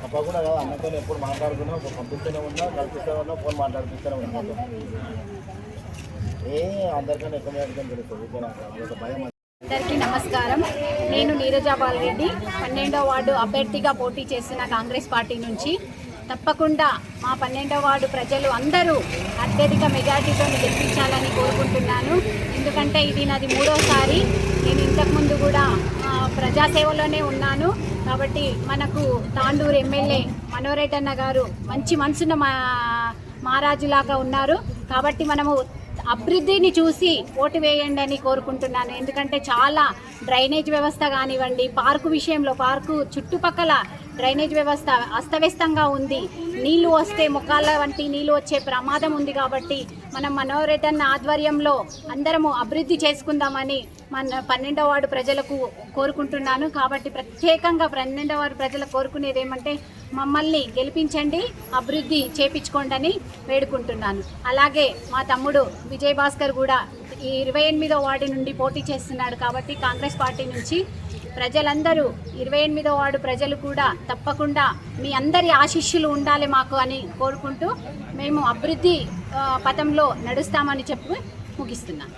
అప్ప కూడా కాదు అన్నతో ఎప్పుడు మాట్లాడుకున్నా పంపిస్తూనే ఉన్నా కల్పిస్తూనే ఉన్నా ఫోన్ మాట్లాడిపిస్తూనే ఉన్నా ఏ అందరికన్నా ఎక్కువ తెలుస్తుంది భయం అందరికీ నమస్కారం. నేను నీరజాబాల్ రెడ్డి పన్నెండో వార్డు అభ్యర్థిగా పోటీ చేస్తున్న కాంగ్రెస్ పార్టీ నుంచి తప్పకుండా మా పన్నెండో వార్డు ప్రజలు అందరూ అత్యధిక మెజార్టీతో గెలిపించాలని కోరుకుంటున్నాను. ఎందుకంటే ఇది నాది మూడోసారి. నేను ఇంతకుముందు కూడా ప్రజాసేవలోనే ఉన్నాను. కాబట్టి మనకు తాండూరు ఎమ్మెల్యే మనోరేటన్న గారు మంచి మనసున్న మా మహారాజులాగా ఉన్నారు. కాబట్టి మనము అభివృద్ధిని చూసి ఓటు వేయండి అని కోరుకుంటున్నాను. ఎందుకంటే చాలా డ్రైనేజ్ వ్యవస్థ కానివ్వండి పార్కు విషయంలో పార్కు చుట్టుపక్కల డ్రైనేజ్ వ్యవస్థ అస్తవ్యస్తంగా ఉంది. నీళ్ళు వస్తే ముఖాల వంటి నీళ్ళు వచ్చే ప్రమాదం ఉంది కాబట్టి మనం మనోరేతన్న ఆధ్వర్యంలో అందరము అభివృద్ధి చేసుకుందామని మన పన్నెండవ వార్డు ప్రజలకు కోరుకుంటున్నాను. కాబట్టి ప్రత్యేకంగా పన్నెండవ వార్డు ప్రజలకు కోరుకునేది ఏమంటే మమ్మల్ని గెలిపించండి అభివృద్ధి చేపించుకోండి అని వేడుకుంటున్నాను. అలాగే మా తమ్ముడు విజయ్ భాస్కర్ కూడా ఈ ఇరవై ఎనిమిదో వార్డు నుండి పోటీ చేస్తున్నాడు కాబట్టి కాంగ్రెస్ పార్టీ నుంచి ప్రజలందరూ ఇరవై ఎనిమిదో వార్డు ప్రజలు కూడా తప్పకుండా మీ అందరి ఆశిష్యులు ఉండాలి మాకు అని కోరుకుంటూ మేము అభివృద్ధి పథంలో నడుస్తామని చెప్పి ముగిస్తున్నాను.